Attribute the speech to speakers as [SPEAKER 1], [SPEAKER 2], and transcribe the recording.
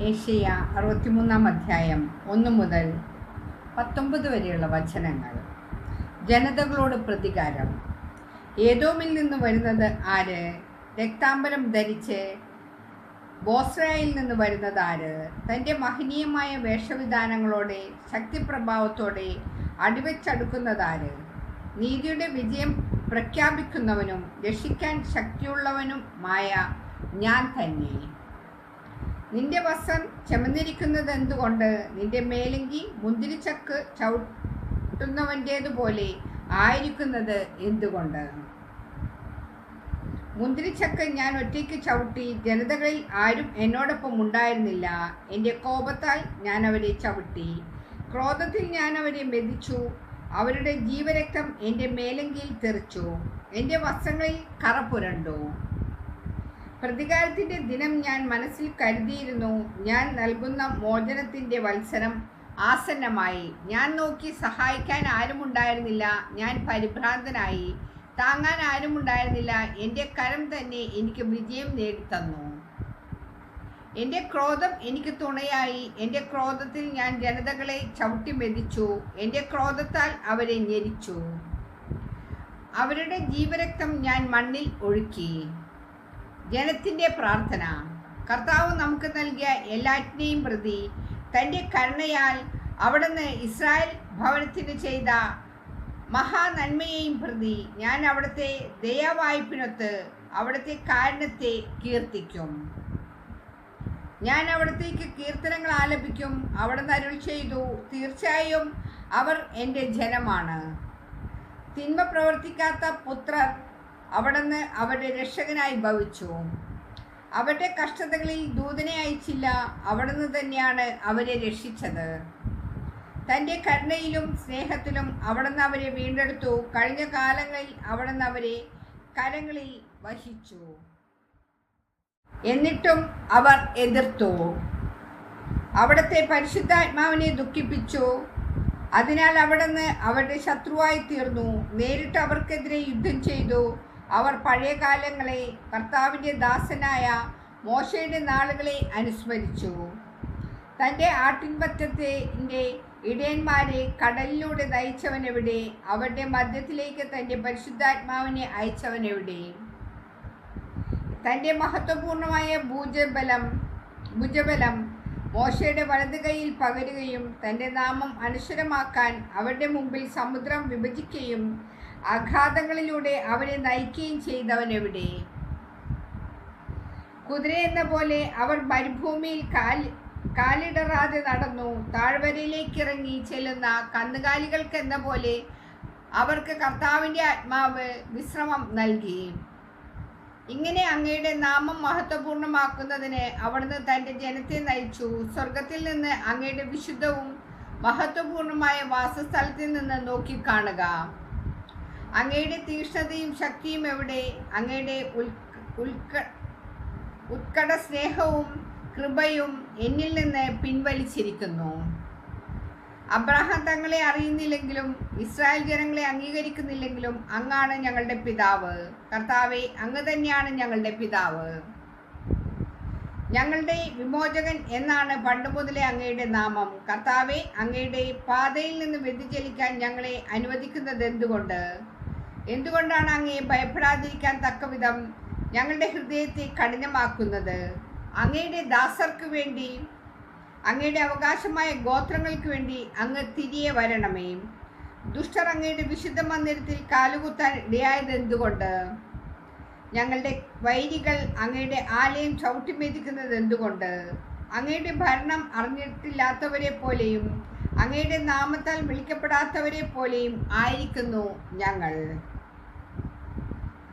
[SPEAKER 1] Asia അറുപത്തിമൂന്നാം അധ്യായം ഒന്ന് മുതൽ പത്തൊമ്പത് വരെയുള്ള വചനങ്ങൾ. ജനതകളോട് പ്രതികാരം. ഏതോമിൽ നിന്ന് വരുന്നത് ആര്? രക്താംബരം ധരിച്ച് ബോസ്രയിൽ നിന്ന് വരുന്നത് ആര്? തന്റെ മഹനീയമായ വേഷവിധാനങ്ങളോടെ ശക്തിപ്രഭാവത്തോടെ അടിവെച്ചടുക്കുന്നതാര് നീതിയുടെ വിജയം പ്രഖ്യാപിക്കുന്നവനും രക്ഷിക്കാൻ ശക്തിയുള്ളവനുമായ ഞാൻ തന്നെ. നിന്റെ വസ്ത്രം ചമന്നിരിക്കുന്നത് എന്തുകൊണ്ട് നിന്റെ മേലങ്കി മുന്തിരിച്ചക്ക് ചവിട്ടുന്നവന്റേതുപോലെ ആയിരിക്കുന്നത് എന്തുകൊണ്ട്? മുന്തിരിച്ചക്ക് ഞാൻ ഒറ്റയ്ക്ക് ചവിട്ടി ജനതകളിൽ ആരും എന്നോടൊപ്പം ഉണ്ടായിരുന്നില്ല. എന്റെ കോപത്താൽ ഞാൻ അവരെ ചവിട്ടി. ക്രോധത്തിൽ ഞാൻ അവരെ മെതിച്ചു. അവരുടെ ജീവരക്തം എന്റെ മേലങ്കിയിൽ തെറിച്ചു. എന്റെ വസ്ത്രങ്ങളിൽ കറ പുരണ്ടു. പ്രതികാരത്തിന്റെ ദിനം ഞാൻ മനസ്സിൽ കരുതിയിരുന്നു. ഞാൻ നൽകുന്ന മോചനത്തിന്റെ വത്സരം ആസന്നമായി. ഞാൻ നോക്കി സഹായിക്കാൻ ആരുമുണ്ടായിരുന്നില്ല. ഞാൻ പരിഭ്രാന്തനായി. താങ്ങാൻ ആരുമുണ്ടായിരുന്നില്ല. എന്റെ കരം തന്നെ എനിക്ക് വിജയം നേടിത്തന്നു. എന്റെ ക്രോധം എനിക്ക് തുണയായി. എന്റെ ക്രോധത്തിൽ ഞാൻ ജനതകളെ ചവിട്ടി മെതിച്ചു. എന്റെ ക്രോധത്താൽ അവരെ ഞെരിച്ചു. അവരുടെ ജീവരക്തം ഞാൻ മണ്ണിൽ ഒഴുക്കി. ജനത്തിന്റെ പ്രാർത്ഥന. കർത്താവ് നമുക്ക് നൽകിയ എല്ലാറ്റിനെയും പ്രതി തന്റെ കരുണയാൽ അവിടുന്ന് ഇസ്രായേൽ ഭവനത്തിന് ചെയ്ത മഹാനന്മയെയും പ്രതി ഞാൻ അവിടുത്തെ ദയാവായ്പിനൊത്ത് അവിടുത്തെ കാരണത്തെ കീർത്തിക്കും. ഞാൻ അവിടത്തേക്ക് കീർത്തനങ്ങൾ ആലപിക്കും. അവിടുന്ന് അരുൾ ചെയ്തു. തീർച്ചയായും അവർ എന്റെ ജനമാണ്. തിന്മ പ്രവർത്തിക്കാത്ത പുത്രർ അവിടുന്ന് അവരുടെ രക്ഷകനായി ഭവിച്ചു. അവരുടെ കഷ്ടതകളിൽ ദൂതനെ അയച്ചില്ല. അവിടുന്ന് തന്നെയാണ് അവരെ രക്ഷിച്ചത്. തന്റെ കരുണയിലും സ്നേഹത്തിലും അവിടുന്ന് അവരെ വീണ്ടെടുത്തു. കഴിഞ്ഞ കാലങ്ങളിൽ അവിടുന്ന് അവരെ കരങ്ങളിൽ വഹിച്ചു. എന്നിട്ടും അവർ എതിർത്തു. അവിടുത്തെ പരിശുദ്ധാത്മാവിനെ ദുഃഖിപ്പിച്ചു. അതിനാൽ അവിടുന്ന് അവരുടെ ശത്രുവായി തീർന്നു. നേരിട്ട് അവർക്കെതിരെ യുദ്ധം ചെയ്തു. അവർ പഴയ കാലങ്ങളെ കർത്താവിന്റെ ദാസനായ മോശയുടെ നാളുകളെ അനുസ്മരിച്ചു. തന്റെ ആട്ടിൻപറ്റത്തിന്റെ ഇടയന്മാരെ കടലിലൂടെ നയിച്ചവനെവിടെ? അവരുടെ മധ്യത്തിലേക്ക് തന്റെ പരിശുദ്ധാത്മാവിനെ അയച്ചവനെവിടെ? തന്റെ മഹത്വപൂർണമായ ഭൂജബലം ഭുജബലം മോശയുടെ വലത് കൈയിൽ പകരുകയും തന്റെ നാമം അനശ്വരമാക്കാൻ അവരുടെ മുമ്പിൽ സമുദ്രം വിഭജിക്കുകയും ആഘാതങ്ങളിലൂടെ അവനെ നയിക്കുകയും ചെയ്തവൻ എവിടെ? കുതിരയെന്ന പോലെ അവൻ മരുഭൂമിയിൽ കാൽ കാലിടറാതെ നടന്നു. താഴ്വരയിലേക്ക് ഇറങ്ങി ചെല്ലുന്ന കന്നുകാലികൾക്കെന്ന പോലെ അവർക്ക് കർത്താവിന്റെ ആത്മാവ് വിശ്രമം നൽകി. ഇങ്ങനെ അങ്ങയുടെ നാമം മഹത്വപൂർണമാക്കുന്നതിന് അവിടുന്ന് തന്റെ ജനത്തെ നയിച്ചു. സ്വർഗത്തിൽ നിന്ന് അങ്ങയുടെ വിശുദ്ധവും മഹത്വപൂർണമായ വാസസ്ഥലത്തിൽ നിന്ന് നോക്കിക്കാണുക. അങ്ങയുടെ തീക്ഷ്ണതയും ശക്തിയും എവിടെ? അങ്ങയുടെ ഉൽക്ക ഉത്കട സ്നേഹവും കൃപയും എന്നിൽ നിന്ന് പിൻവലിച്ചിരിക്കുന്നു. അബ്രഹാം തങ്ങളെ അറിയുന്നില്ലെങ്കിലും ഇസ്രായേൽ ജനങ്ങളെ അംഗീകരിക്കുന്നില്ലെങ്കിലും അങ്ങാണ് ഞങ്ങളുടെ പിതാവ്. കർത്താവെ അങ്ങ് തന്നെയാണ് ഞങ്ങളുടെ പിതാവ്. ഞങ്ങളുടെ വിമോചകൻ എന്നാണ് പണ്ട് മുതലേ അങ്ങയുടെ നാമം. കർത്താവെ അങ്ങയുടെ പാതയിൽ നിന്ന് വ്യതിചലിക്കാൻ ഞങ്ങളെ അനുവദിക്കുന്നത് എന്തുകൊണ്ട് എന്തുകൊണ്ടാണ് അങ്ങേ ഭയപ്പെടാതിരിക്കാൻ തക്കവിധം ഞങ്ങളുടെ ഹൃദയത്തെ കഠിനമാക്കുന്നത്? അങ്ങയുടെ ദാസർക്ക് വേണ്ടി അങ്ങയുടെ അവകാശമായ ഗോത്രങ്ങൾക്ക് വേണ്ടി അങ്ങ് തിരികെ വരണമേ. ദുഷ്ടർ അങ്ങയുടെ വിശുദ്ധ മന്ദിരത്തിൽ കാലുകുത്താൻ ഇടയായത് എന്തുകൊണ്ട്? ഞങ്ങളുടെ വൈരികൾ അങ്ങയുടെ ആലയം ചവിട്ടിമെതിക്കുന്നത് എന്തുകൊണ്ട്? അങ്ങയുടെ ഭരണം അറിഞ്ഞിട്ടില്ലാത്തവരെ പോലെയും അങ്ങയുടെ നാമത്താൽ വിളിക്കപ്പെടാത്തവരെ പോലെയും ആയിരിക്കുന്നു ഞങ്ങൾ.